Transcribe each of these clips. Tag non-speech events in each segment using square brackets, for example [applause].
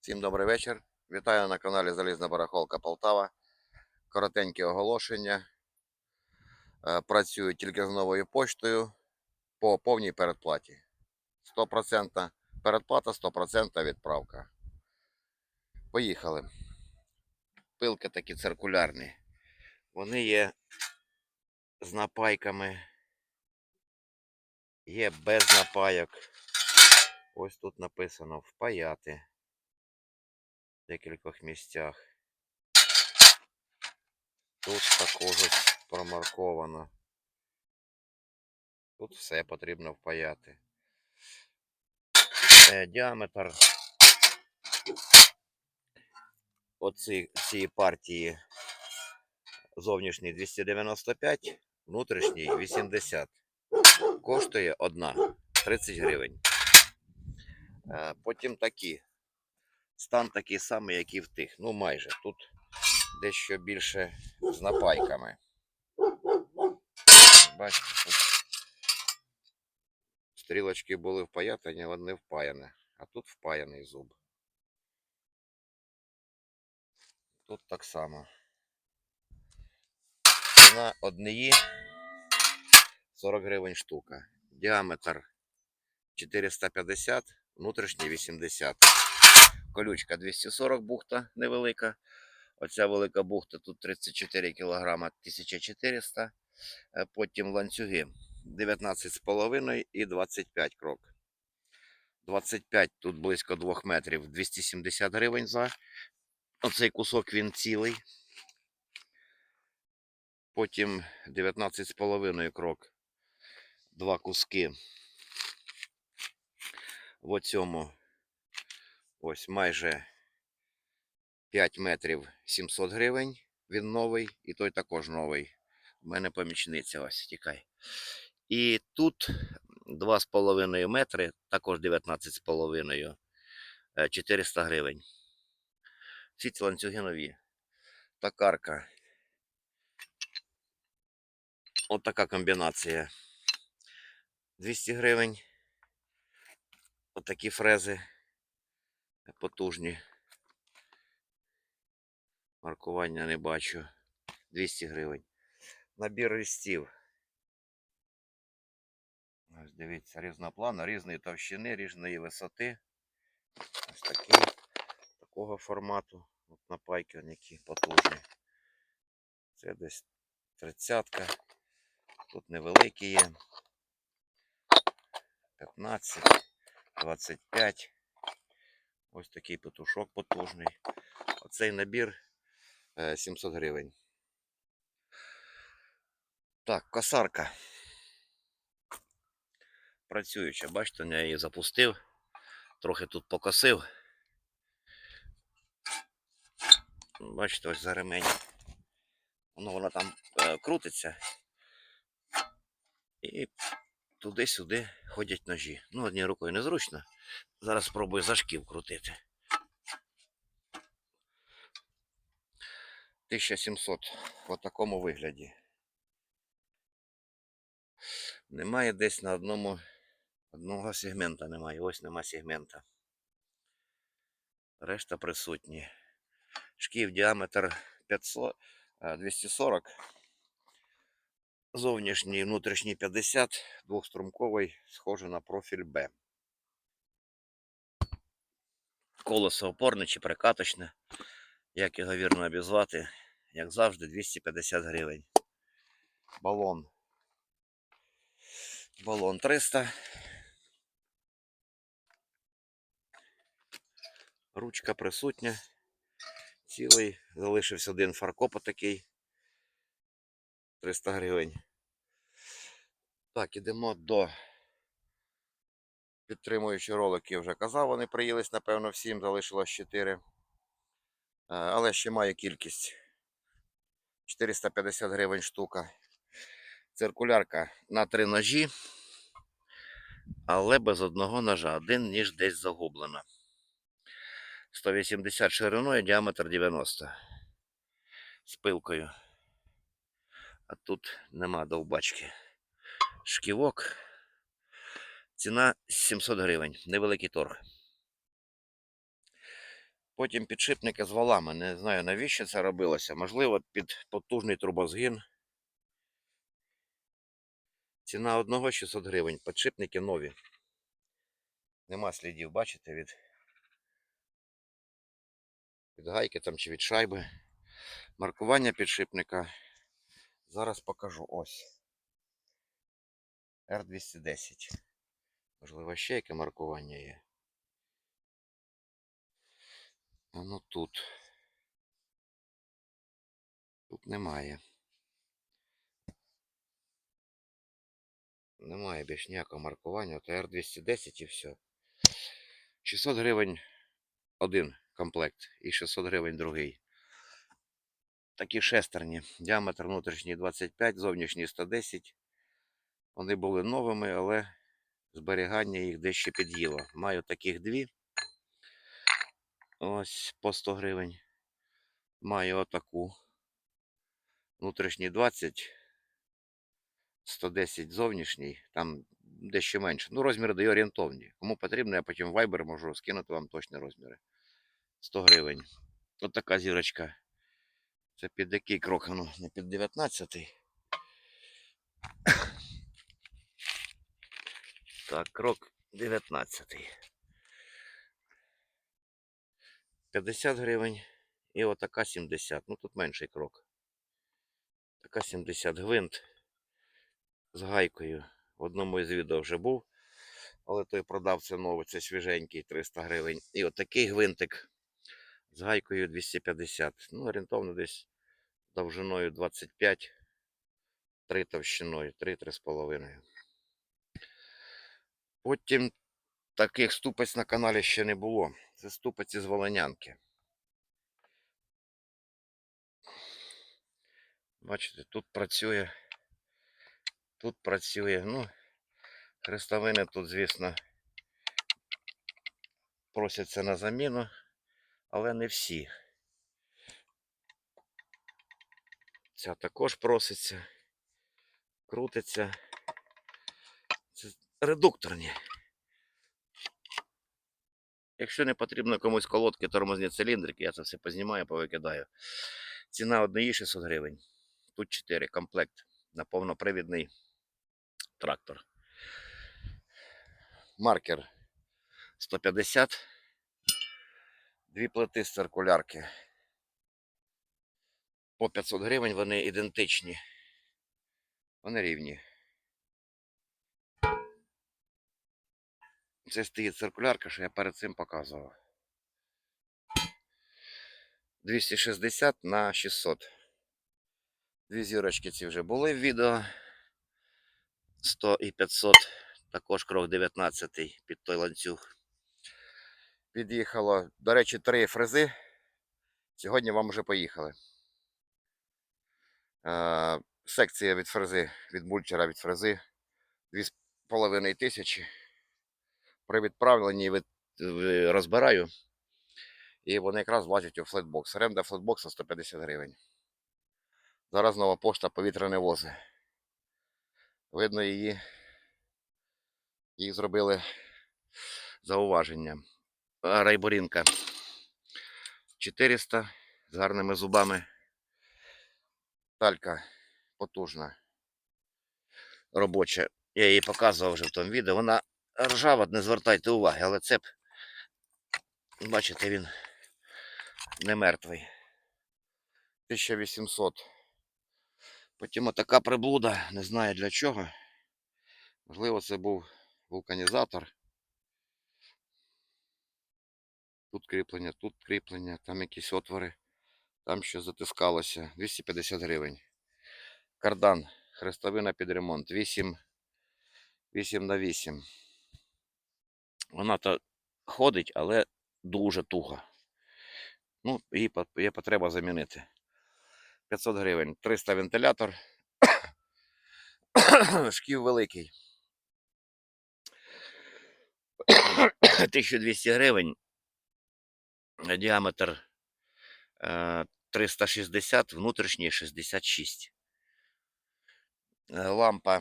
Всім добрий вечір. Вітаю на каналі Залізна Барахолка Полтава. Коротеньке оголошення. Е, Працюю тільки з новою поштою по повній передплаті. 100% передплата, 100% відправка. Поїхали. Пилки такі циркулярні. Вони є з напайками. Є без напайок. Ось тут написано впаяти декількох місцях. Тут також промарковано. Тут все потрібно впаяти. Е, діаметр оці, цієї партії зовнішній 295, внутрішній 80. Коштує одна 30 гривень. Е, Потім такі. Стан такий самий, як і в тих. Ну майже. Тут дещо більше з напайками. Бачите, тут стрілочки були впаятані, але не впаяні. А тут впаяний зуб. Тут так само. Ціна однієї 40 гривень штука. Діаметр 450, внутрішній 80. Колючка 240 бухта невелика. Оця велика бухта тут 34 кг 1400. Е, Потім ланцюги 19,5 і 25 крок. 25 тут близько 2 метрів 270 гривень за оцей кусок він цілий. Потім 19,5 крок. Два куски. В оцьому ось майже 5 метрів 700 гривень. Він новий, і той також новий. У мене помічниця ось тікай. І тут 2,5 метри, також 19,5, е, 400 гривень. Всі ці ланцюги нові. Токарка. От така комбінація. 200 гривень. Отакі фрези потужні. Маркування не бачу. 200 гривень. Набір листів. Ось дивіться, різнопланно, різної товщини, різної висоти. Ось такий, такого формату. От напайки вони які потужні. Це десь тридцятка. Тут невеликі є. 15, 25. Ось такий петушок потужний. Оцей набір е, 700 гривень. Так, косарка. Працююча, бачите, я її запустив. Трохи тут покосив. Бачите, ось за ремень. Воно вона там е, крутиться. І туди-сюди ходять ножі. Ну, однією рукою незручно. Зараз спробую за шків крутити. 1700 в такому вигляді. Немає десь на одному одного сегмента немає. Ось нема сегмента. Решта присутні. Шків діаметр 500, 240. Зовнішній внутрішній 50, двохструмковий, схоже на профіль Б. Колесо опорне чи прикаточне. Як його вірно обізвати, як завжди, 250 гривень. Балон. Балон 300. Ручка присутня. Цілий. Залишився один фаркоп такий. 300 гривень. Так, ідемо до підтримуючі ролики. Вже казав, вони приїлись, напевно, всім, залишилось 4. Але ще маю кількість. 450 гривень штука. Циркулярка на три ножі, але без одного ножа. Один ніж десь загублено. 180 шириною, діаметр 90. З пилкою. А тут нема довбачки. Шківок. Ціна 700 гривень. Невеликий торг. Потім підшипники з валами. Не знаю, навіщо це робилося. Можливо, під потужний трубозгін. Ціна одного 600 гривень. Підшипники нові. Нема слідів, бачите, від, від гайки там чи від шайби. Маркування підшипника. Зараз покажу. Ось. R210. Можливо, ще яке маркування є. А ну тут. Тут немає. Немає більш ніякого маркування. От R210 і все. 600 гривень один комплект і 600 гривень другий. Такі шестерні. Діаметр внутрішній 25, зовнішній 110. Вони були новими, але зберігання їх дещо під'їло. Маю таких дві. Ось по 100 гривень. Маю отаку. Внутрішній 20, 110 зовнішній, там дещо менше. Ну, розміри даю орієнтовні. Кому потрібно, я потім в Viber можу скинути вам точні розміри. 100 гривень. От така зірочка. Це під який крок? Ну, не під 19. Так, крок 19. 50 гривень. І отака 70. Ну тут менший крок. Така 70 гвинт з гайкою. В одному із відео вже був. Але той продав це новий, це свіженький 300 гривень. І отакий гвинтик з гайкою 250. Ну, орієнтовно десь довжиною 25, 3 товщиною, 3-3,5. Потім таких ступець на каналі ще не було. Це ступець із Волонянки. Бачите, тут працює. Тут працює. Ну, хрестовини тут, звісно, просяться на заміну, але не всі. Ця також проситься, крутиться. Редукторні. Якщо не потрібно комусь колодки, тормозні циліндрики, я це все познімаю, повикидаю. Ціна однієї 600 гривень. Тут 4 комплект на повнопривідний трактор. Маркер 150. Дві плити з циркулярки. По 500 гривень вони ідентичні. Вони рівні. Це стоїть циркулярка, що я перед цим показував. 260 на 600. Дві зірочки ці вже були в відео. 100 і 500. Також крок 19 під той ланцюг. Під'їхало. До речі, три фрези. Сьогодні вам вже поїхали. Е, секція від фрези, від мульчера від фрези 2,5 тисячі. При відправленні від, розбираю. І вони якраз влазять у флетбокс. Оренда флетбокса 150 гривень. Зараз нова пошта повітряне вози. Видно, її, їх зробили зауваження. Райборінка 400 з гарними зубами. Талька потужна. Робоча. Я її показував вже в тому відео. Вона ржава, не звертайте уваги, але цеп, бачите, він не мертвий. 1800. Потім отака приблуда, не знаю для чого. Можливо, це був вулканізатор. Тут кріплення, тут кріплення, там якісь отвори, там що затискалося. 250 гривень. Кардан, хрестовина під ремонт. 8, 8 на 8. Вона то ходить, але дуже туга. Ну, її є потреба замінити. 500 гривень. 300 вентилятор. [coughs] Шків великий. [coughs] 1200 гривень. Діаметр е, 360, внутрішній 66. Е, Лампа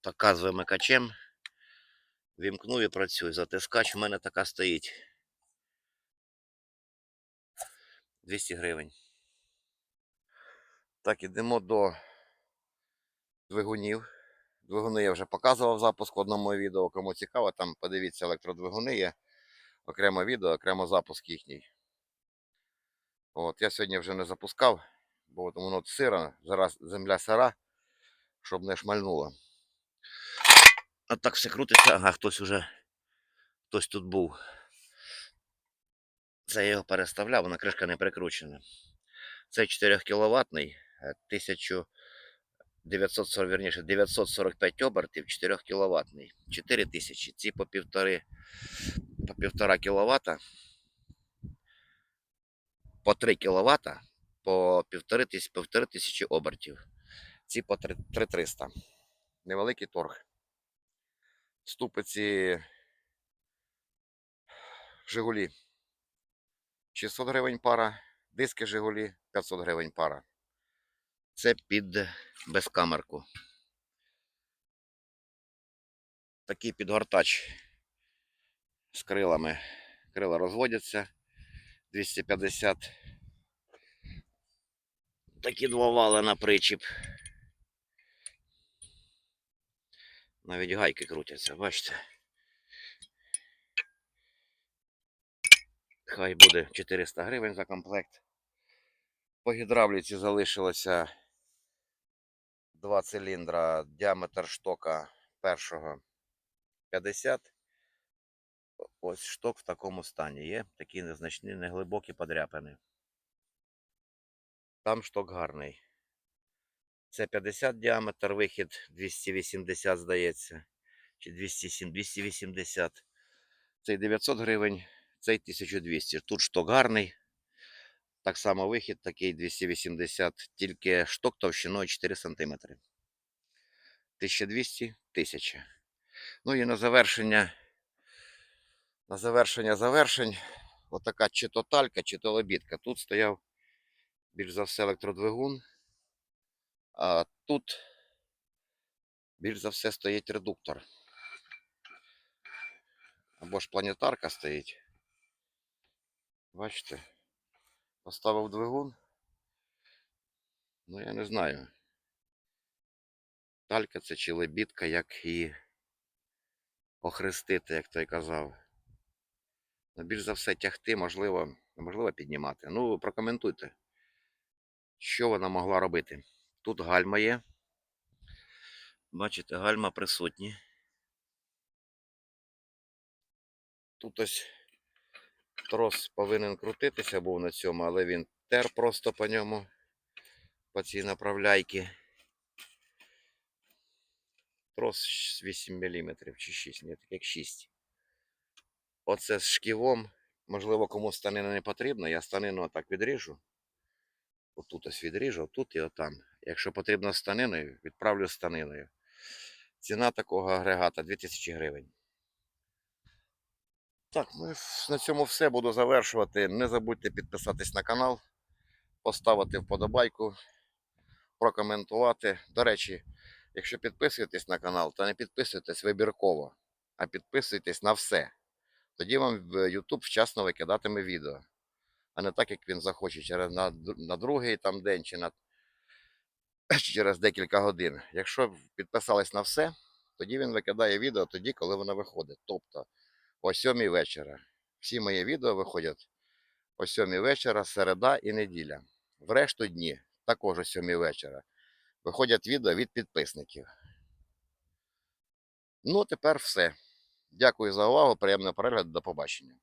така з вимикачем. Вімкнув і працює. Затискач в мене така стоїть. 200 гривень. Так, ідемо до двигунів. Двигуни я вже показував в запуску в одному відео. Кому цікаво, там подивіться електродвигуни є. Окремо відео, окремо запуск їхній. От, я сьогодні вже не запускав, бо воно сира, зараз земля сира, щоб не шмальнуло. А так все крутиться, ага, хтось уже хтось тут був. Це я його переставляв, вона кришка не прикручена. Це 4 кВт, 1940, вірніше, 945 обертів, 4 кВт. 4000. Ці по півтори, по півтора кВт, по 3 кВт, по півтори тисячі, тисячі обертів. Ці по 3 3300. Невеликий торг. Ступиці Жигулі 600 гривень пара, диски Жигулі 500 гривень пара. Це під безкамерку. Такий підгортач з крилами. Крила розводяться 250. Такі два вали на причіп. Навіть гайки крутяться, бачите? Хай буде 400 гривень за комплект. По гідравліці залишилося два циліндра, діаметр штока першого 50. Ось шток в такому стані є. Такі незначні, неглибокі подряпини. Там шток гарний. Це 50 діаметр, вихід 280, здається. Чи 207, 280. Цей 900 гривень, цей 1200. Тут шток гарний. Так само вихід такий 280, тільки шток товщиною 4 см. 1200 1000. Ну і на завершення, на завершення завершень, отака чи то талька, чи то лебідка. Тут стояв більш за все електродвигун, а тут більш за все стоїть редуктор. Або ж планетарка стоїть. Бачите? Поставив двигун. Ну, я не знаю. Талька це чи лебідка, як її охрестити, як той казав. Ну, більш за все тягти, можливо, неможливо піднімати. Ну, прокоментуйте, що вона могла робити. Тут гальма є. Бачите, гальма присутні. Тут ось трос повинен крутитися був на цьому, але він тер просто по ньому, по цій направляйці. Трос 8 мм чи 6, ні, так як 6. Оце з шківом. Можливо, комусь станина не потрібна. Я станину отак відріжу. Отут ось відріжу, отут і отам. Якщо потрібно станиною, відправлю станиною. Ціна такого агрегата 2000 гривень. Так, ну на цьому все буду завершувати. Не забудьте підписатись на канал, поставити вподобайку, прокоментувати. До речі, якщо підписуєтесь на канал, то не підписуйтесь вибірково, а підписуйтесь на все. Тоді вам в YouTube вчасно викидатиме відео. А не так, як він захоче через на, на другий там день чи на [laughs] через декілька годин. Якщо підписались на все, тоді він викидає відео тоді, коли воно виходить. Тобто о 7 вечора. Всі мої відео виходять о 7 вечора, середа і неділя. В решту дні, також о 7 вечора, виходять відео від підписників. Ну, тепер все. Дякую за увагу. Приємного перегляду. До побачення.